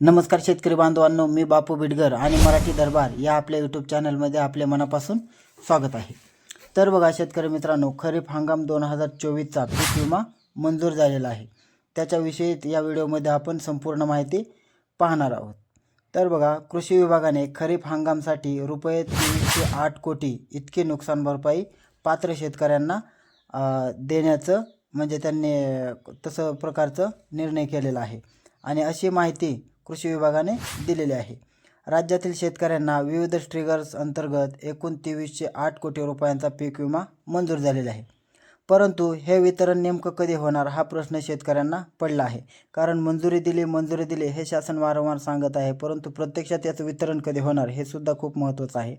नमस्कार शेतकरी बांधवांनो मी बापू बिडगर आणि मराठी दरबार या आपल्या यूट्यूब चॅनलमध्ये आपले मनापासून स्वागत आहे. तर बघा शेतकरी मित्रांनो खरीप हंगाम दोन हजार चोवीसचा पीक विमा मंजूर झालेला आहे. त्याच्याविषयी या व्हिडिओमध्ये आपण संपूर्ण माहिती पाहणार आहोत. तर बघा कृषी विभागाने खरीप हंगामसाठी रुपये तीनशे आठ कोटी इतकी नुकसान भरपाई पात्र शेतकऱ्यांना देण्याचं म्हणजे त्यांनी तसं प्रकारचं निर्णय केलेला आहे. आणि अशी माहिती कृषी विभागाने दिलेले आहे. राज्यातील शेतकऱ्यांना विविध ट्रिगर्स अंतर्गत एकूण तेवीसशे आठ कोटी रुपयांचा पीक विमा मंजूर झालेला आहे. परंतु हे वितरण नेमकं कधी होणार हा प्रश्न शेतकऱ्यांना पडला आहे. कारण मंजुरी दिली मंजुरी दिली हे शासन वारंवार सांगत आहे परंतु प्रत्यक्षात याचं वितरण कधी होणार हे सुद्धा खूप महत्त्वाचं आहे.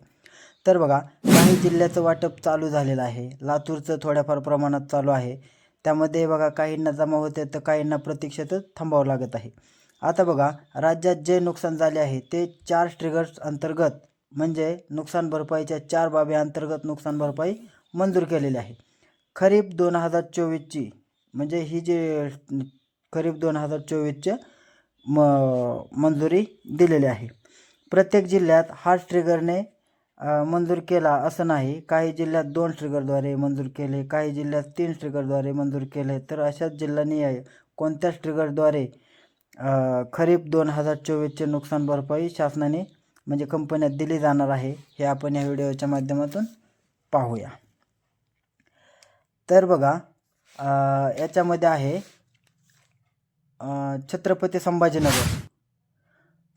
तर बघा काही जिल्ह्याचं वाटप चालू झालेलं आहे. लातूरचं थोड्याफार प्रमाणात चालू आहे. त्यामध्ये बघा काहींना जमा होते तर काहींना प्रतीक्षेतच थांबावं लागत आहे. आता बघा राज्यात जे नुकसान झाले आहे ते चार ट्रिगर्स अंतर्गत म्हणजे नुकसान भरपाईच्या चार बाबी अंतर्गत नुकसान भरपाई मंजूर केलेली आहे. खरीप दोन हजार चोवीसची म्हणजे ही जी खरीप दोन हजार चोवीसचे म मंजुरी दिलेली आहे. प्रत्येक जिल्ह्यात हा ट्रिगरने मंजूर केला असं नाही. काही जिल्ह्यात दोन ट्रिगरद्वारे मंजूर केले काही जिल्ह्यात तीन ट्रिगरद्वारे मंजूर केले. तर अशाच जिल्ह्यांनी आहे कोणत्याच ट्रिगरद्वारे खरीप दोन हजार चोवीसचे नुकसान भरपाई शासनाने म्हणजे कंपन्यात दिली जाणार आहे हे आपण या व्हिडिओच्या माध्यमातून पाहूया. तर बघा याच्यामध्ये आहे छत्रपती संभाजीनगर.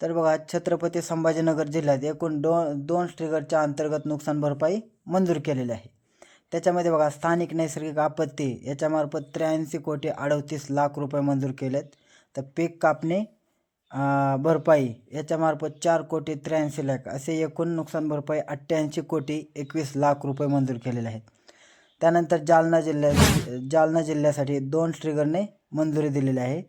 तर बघा छत्रपती संभाजीनगर जिल्ह्यात एकूण दोन दोन स्ट्रिगरच्या अंतर्गत नुकसान भरपाई मंजूर केलेली आहे. त्याच्यामध्ये बघा स्थानिक नैसर्गिक आपत्ती याच्यामार्फत त्र्याऐंशी कोटी अडतीस लाख रुपये मंजूर केलेत. तर पीक कापणी भरपाई याच्यामार्फत चार कोटी त्र्याऐंशी लाख असे एकूण नुकसान भरपाई अठ्ठ्याऐंशी कोटी एकवीस लाख रुपये मंजूर केलेले आहेत. त्यानंतर जालना जिल्ह्यात जालना जिल्ह्यासाठी दोन ट्रिगरने मंजुरी दिलेली आहे.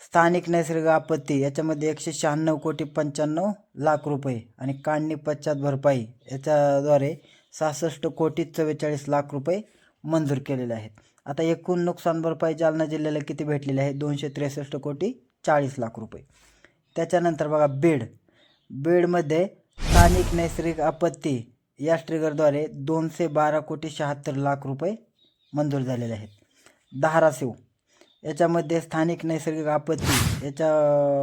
स्थानिक नैसर्गिक आपत्ती याच्यामध्ये एकशे शहाण्णव कोटी पंच्याण्णव लाख रुपये आणि काढणी पश्चात भरपाई याच्याद्वारे सहासष्ट कोटी चव्वेचाळीस लाख रुपये मंजूर केलेले आहेत. आता एकूण नुकसान भरपाई जालना जिल्ह्याला किती भेटलेली आहे? दोनशे त्रेसष्ट कोटी चाळीस लाख रुपये. त्याच्यानंतर बघा बीड. बीडमध्ये स्थानिक नैसर्गिक आपत्ती या ट्रिगरद्वारे दोनशे बारा कोटी शहात्तर लाख रुपये मंजूर झालेले आहेत. धाराशिव. याच्यामध्ये स्थानिक नैसर्गिक आपत्ती याच्या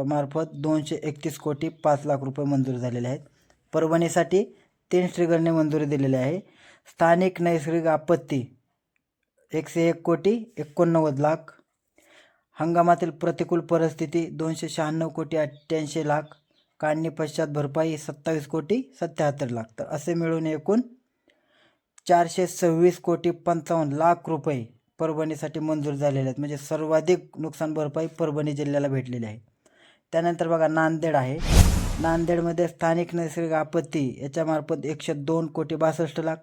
मार्फत दोनशे एकतीस कोटी पाच लाख रुपये मंजूर झालेले आहेत. परभणीसाठी तीन ट्रिगरने मंजुरी दिलेली आहे. स्थानिक नैसर्गिक आपत्ती एकशे एक कोटी एकोणनव्वद लाख. हंगामातील प्रतिकूल परिस्थिती दोनशे शहाण्णव कोटी अठ्ठ्याऐंशी लाख. काढणी पश्चात भरपाई सत्तावीस कोटी सत्याहत्तर लाख. तर असे मिळून एकूण चारशे सव्वीस कोटी पंचावन्न लाख रुपये परभणीसाठी मंजूर झालेले आहेत. म्हणजे सर्वाधिक नुकसान भरपाई परभणी जिल्ह्याला भेटलेली आहे. त्यानंतर बघा नांदेड आहे. नांदेडमध्ये स्थानिक नैसर्गिक आपत्ती याच्यामार्फत एकशे दोन कोटी बासष्ट लाख.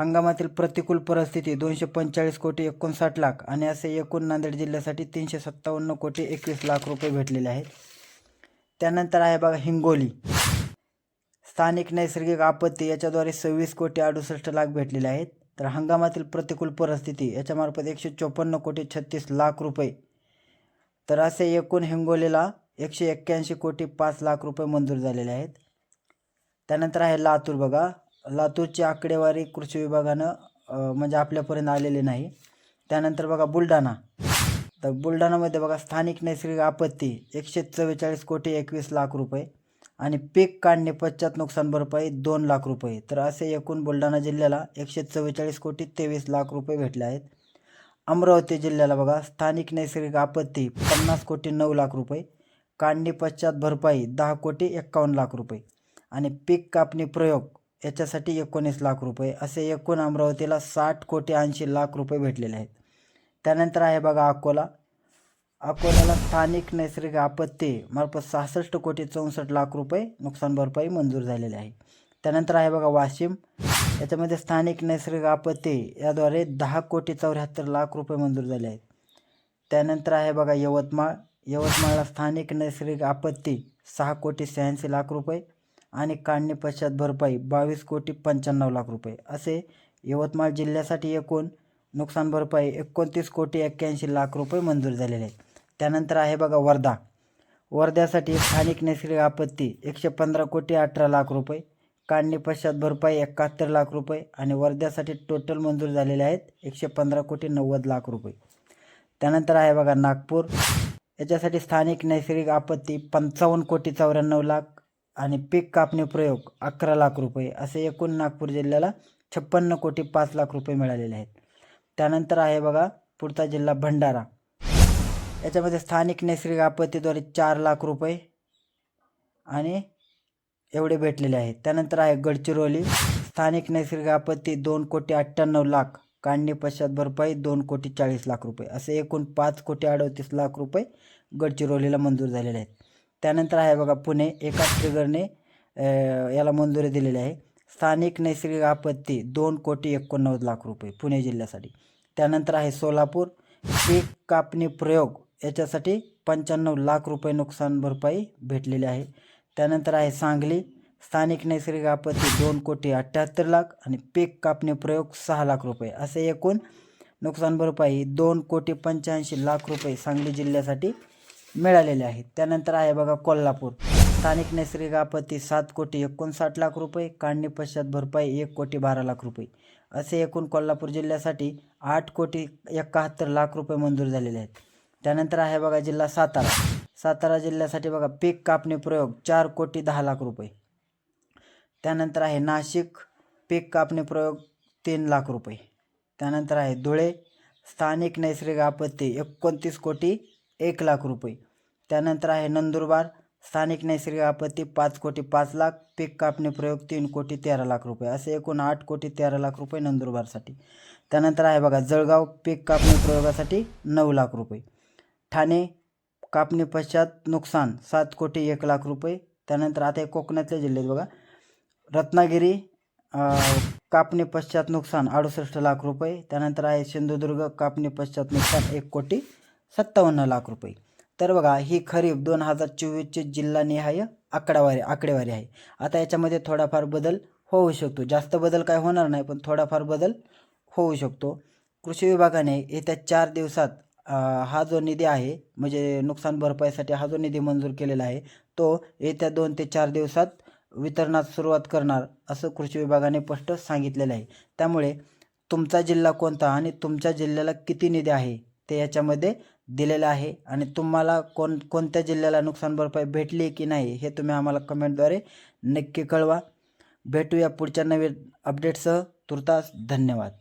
हंगामातील प्रतिकूल परिस्थिती दोनशे पंचेचाळीस कोटी एकोणसाठ लाख आणि असे एकूण नांदेड जिल्ह्यासाठी तीनशे सत्तावन्न कोटी एकवीस लाख रुपये भेटलेले आहेत. त्यानंतर आहे बघा हिंगोली. स्थानिक नैसर्गिक आपत्ती याच्याद्वारे सव्वीस कोटी अडुसष्ट लाख भेटलेले आहेत. तर हंगामातील प्रतिकूल परिस्थिती याच्यामार्फत एकशे चोपन्न कोटी छत्तीस लाख रुपये. तर असे एकूण हिंगोलीला एकशे एक्क्याऐंशी कोटी पाच लाख रुपये मंजूर झालेले आहेत. त्यानंतर आहे लातूर बघा. लातूरची आकडेवारी कृषी विभागानं म्हणजे आपल्यापर्यंत आलेली नाही. त्यानंतर बघा बुलढाणा. तर बुलढाणामध्ये बघा स्थानिक नैसर्गिक आपत्ती एकशे चव्वेचाळीस कोटी एकवीस लाख रुपये आणि पीक काढणे पश्चात नुकसान भरपाई दोन लाख रुपये. तर असे एकूण बुलढाणा जिल्ह्याला एकशे चव्वेचाळीस कोटी तेवीस लाख रुपये भेटले आहेत. अमरावती जिल्ह्याला बघा स्थानिक नैसर्गिक आपत्ती पन्नास कोटी नऊ लाख रुपये. काढणी पश्चात भरपाई दहा कोटी एक्कावन्न लाख रुपये. आणि पीक कापणी प्रयोग याच्यासाठी एकोणीस लाख रुपये असे एकूण अमरावतीला साठ कोटी ऐंशी लाख रुपये भेटलेले आहेत. त्यानंतर आहे बघा अकोला. अकोल्याला स्थानिक नैसर्गिक आपत्ती मार्फत सहासष्ट कोटी चौसष्ट लाख रुपये नुकसान भरपाई मंजूर झालेली आहे. त्यानंतर आहे बघा वाशिम. याच्यामध्ये स्थानिक नैसर्गिक आपत्ती याद्वारे दहा कोटी चौऱ्याहत्तर लाख रुपये मंजूर झाले आहेत. त्यानंतर आहे बघा यवतमाळ. यवतमाळला स्थानिक नैसर्गिक आपत्ती सहा कोटी शहाऐंशी लाख रुपये. आणि काढणी पश्चात भरपाई बावीस कोटी पंच्याण्णव लाख रुपये. असे यवतमाळ जिल्ह्यासाठी एकूण नुकसान भरपाई एकोणतीस कोटी एक्क्याऐंशी लाख रुपये मंजूर झालेले आहेत. त्यानंतर आहे बघा वर्धा. वर्ध्यासाठी स्थानिक नैसर्गिक आपत्ती एकशे पंधरा कोटी अठरा लाख रुपये. काढणी पश्चात भरपाई एकाहत्तर लाख रुपये आणि वर्ध्यासाठी टोटल मंजूर झालेले आहेत एकशे पंधरा कोटी नव्वद लाख रुपये. त्यानंतर आहे बघा नागपूर. याच्यासाठी स्थानिक नैसर्गिक आपत्ती पंचावन्न कोटी चौऱ्याण्णव लाख आणि पीक कापणी प्रयोग अकरा लाख रुपये असे एकूण नागपूर जिल्ह्याला छप्पन्न कोटी पाच लाख रुपये मिळालेले आहेत. त्यानंतर आहे बघा पुढचा जिल्हा भंडारा. याच्यामध्ये स्थानिक नैसर्गिक आपत्तीद्वारे चार लाख रुपये आणि एवढे भेटलेले आहेत. त्यानंतर आहे गडचिरोली. स्थानिक नैसर्गिक आपत्ती दोन कोटी अठ्ठ्याण्णव लाख. काढणी पश्चात भरपाई दोन कोटी चाळीस लाख रुपये. असे एकूण पाच कोटी अडतीस लाख रुपये गडचिरोलीला मंजूर झालेले आहेत. त्यानंतर आहे बघा पुणे एकाच ट्रिगरने याला मंजुरी दिलेली आहे. स्थानिक नैसर्गिक आपत्ती दोन कोटी एकोणनव्वद लाख रुपये पुणे जिल्ह्यासाठी. त्यानंतर आहे सोलापूर पीक कापणी प्रयोग याच्यासाठी पंच्याण्णव लाख रुपये नुकसान भरपाई भेटलेली आहे. त्यानंतर आहे सांगली स्थानिक नैसर्गिक आपत्ती दोन कोटी अठ्ठ्याहत्तर लाख आणि पीक कापणी प्रयोग सहा लाख रुपये. असे एकूण नुकसान भरपाई दोन कोटी पंच्याऐंशी लाख रुपये सांगली जिल्ह्यासाठी मिळालेले आहेत. त्यानंतर आहे बघा कोल्हापूर. स्थानिक नैसर्गिक आपत्ती सात कोटी एकोणसाठ लाख रुपये काढणी पश्चात भरपाई एक कोटी बारा लाख रुपये. असे एकूण कोल्हापूर जिल्ह्यासाठी आठ कोटी एकाहत्तर लाख रुपये मंजूर झालेले आहेत. त्यानंतर आहे बघा जिल्हा सातारा. सातारा जिल्ह्यासाठी बघा पीक कापणी प्रयोग चार कोटी दहा लाख रुपये. त्यानंतर आहे नाशिक पीक कापणी प्रयोग तीन लाख रुपये. त्यानंतर आहे धुळे. स्थानिक नैसर्गिक आपत्ती एकोणतीस कोटी एक लाख रुपये. त्यानंतर आहे नंदुरबार. स्थानिक नैसर्गिक आपत्ती पाच कोटी पाच लाख. पीक कापणी प्रयोग तीन कोटी तेरा लाख रुपये. असे एकूण आठ कोटी तेरा लाख रुपये नंदुरबारसाठी. त्यानंतर आहे बघा जळगाव पीक कापणी प्रयोगासाठी नऊ लाख रुपये. ठाणे कापणी पश्चात नुकसान सात कोटी एक लाख रुपये. त्यानंतर आता हे कोकणातले जिल्ह्यात बघा. रत्नागिरी कापणी पश्चात नुकसान अडुसष्ट लाख रुपये. त्यानंतर आहे सिंधुदुर्ग कापणी पश्चात नुकसान एक कोटी सत्तावन्न लाख रुपये. तर बघा ही खरीप दोन हजार चोवीसची जिल्हानिहाय आकडावारी आकडेवारी आहे. आता याच्यामध्ये थोडाफार बदल होऊ शकतो. जास्त बदल काय होणार नाही पण थोडाफार बदल होऊ शकतो. कृषी विभागाने येत्या चार दिवसात हा जो निधी आहे म्हणजे नुकसान भरपाईसाठी हा जो निधी मंजूर केलेला आहे तो येत्या दोन ते चार दिवसात वितरणास सुरुवात करणार असं कृषी विभागाने स्पष्ट सांगितलेलं आहे. त्यामुळे तुमचा जिल्हा कोणता आणि तुमच्या जिल्ह्याला किती निधी आहे ते याच्यामध्ये दिलेलं आहे. आणि तुम्हाला कोण कोणत्या जिल्ह्याला नुकसान भरपाई भेटली की नाही हे तुम्ही आम्हाला कमेंटद्वारे नक्की कळवा. भेटूया पुढच्या नवीन अपडेटसह तुर्तास धन्यवाद.